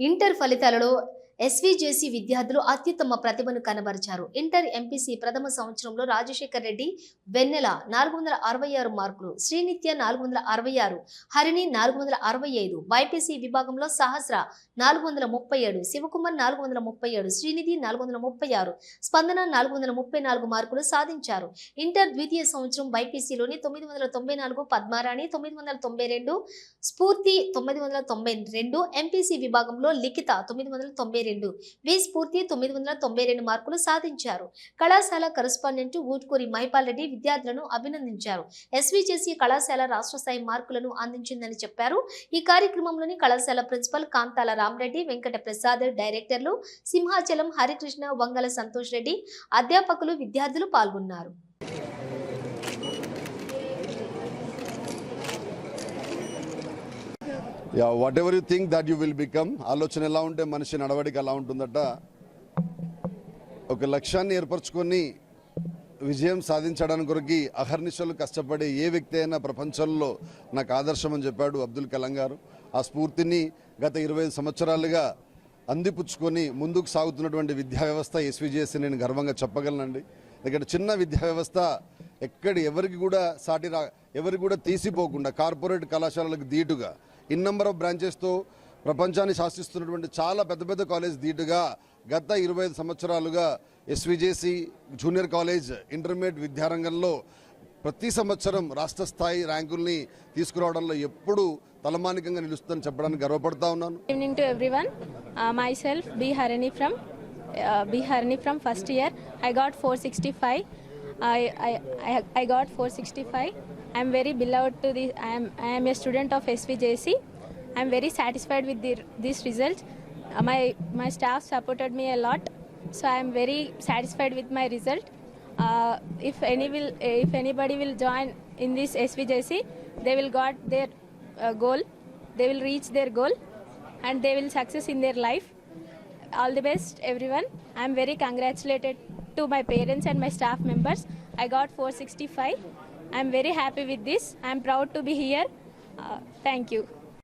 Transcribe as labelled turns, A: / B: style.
A: Inter ఫలితాలలో ఎస్వీజేసీ విద్యార్థులు అత్యుత్తమ ప్రతిభను కనబరిచారు. ఇంటర్ ఎంపీసీ ప్రథమ సంవత్సరంలో రాజశేఖర్ రెడ్డి వెన్నెల నాలుగు వందల అరవై ఆరు మార్కులు శ్రీనిత్య నాలుగు వందల అరవై ఆరు హరిణి నాలుగు వందల అరవై ఐదు బైపీసీ విభాగంలో సహస్ర నాలుగు వందల ముప్పై ఏడు శివకుమార్ నాలుగు వందల ముప్పై ఏడు శ్రీనిధి నాలుగు వందల ముప్పై ఆరు స్పందన నాలుగు వందల ముప్పై నాలుగు మార్కులు సాధించారు. ఇంటర్ ద్వితీయ సంవత్సరం బైపీసీలోని తొమ్మిది వందల తొంభై నాలుగు పద్మారాణి తొమ్మిది వందల తొంభై రెండు స్ఫూర్తి తొమ్మిది వందల తొంభై రెండు ఎంపీసీ విభాగంలో లిఖిత తొమ్మిది వందల తొంభై రెండు. వి స్ఫూర్తి తొమ్మిది వందల తొంభై రెండు మార్కులు సాధించారు. కళాశాల కరస్పాండెంట్ ఊట్కూరి మహిపాల్ రెడ్డి విద్యార్థులను అభినందించారు. ఎస్వీజేసీ కళాశాల రాష్ట్ర స్థాయి మార్కులను అందించిందని చెప్పారు. ఈ కార్యక్రమంలోని కళాశాల ప్రిన్సిపల్ కాంతాల రామరెడ్డి వెంకట ప్రసాద్ డైరెక్టర్లు సింహాచలం హరికృష్ణ వంగల సంతోష్ రెడ్డి అధ్యాపకులు విద్యార్థులు పాల్గొన్నారు.
B: Yeah whatever you think that you will become ఆలోచన ఎలా ఉంటే మనిషి నడవడిక ఎలా ఉంటుందట. ఒక లక్ష్యాన్ని ఏర్పరచుకొని విజయం సాధించడానికి కొరకు అహర్నిశలు కష్టపడే ఏ వ్యక్తి అయినా ప్రపంచంలో నాకు ఆదర్శం అని చెప్పాడు అబ్దుల్ కలాం గారు. ఆ స్ఫూర్తిని గత ఇరవై సంవత్సరాలుగా అందిపుచ్చుకొని ముందుకు సాగుతున్నటువంటి విద్యా వ్యవస్థ ఎస్విజేసి నేను గర్వంగా చెప్పగలనండి. ఇక్కడ చిన్న విద్యా వ్యవస్థ ఎక్కడ ఎవరికి కూడా సాటి రా ఎవరికి కూడా తీసిపోకుండా కార్పొరేట్ కళాశాలలకు ధీటుగా ఇన్ నెంబర్ ఆఫ్ బ్రాంచెస్తో ప్రపంచాన్ని శాసిస్తున్నటువంటి చాలా పెద్ద పెద్ద కాలేజ్ ధీటుగా గత ఇరవై ఐదు సంవత్సరాలుగా ఎస్విజేసి జూనియర్ కాలేజ్ ఇంటర్మీడియట్ విద్యారంగంలో ప్రతి సంవత్సరం రాష్ట్ర స్థాయి ర్యాంకుల్ని తీసుకురావడంలో ఎప్పుడూ తలమానికంగా నిలుస్తుందని చెప్పడానికి గర్వపడతా ఉన్నాను
C: evening to everyone myself myself, from Harini from first year I from first year. I got 465. I, I, I, got 465. I am very beloved to the. I am I am a student of SVJC. I am very satisfied with the, this result. Uh, my my staff supported me a lot, so I am very satisfied with my result. Uh, if any will if anybody will join in this SVJC, they will got their uh, goal. They will reach their goal and they will success in their life all the best everyone i am very congratulated to my parents and my staff members. I got 465 i am very happy with this. I am proud to be here. Uh, thank you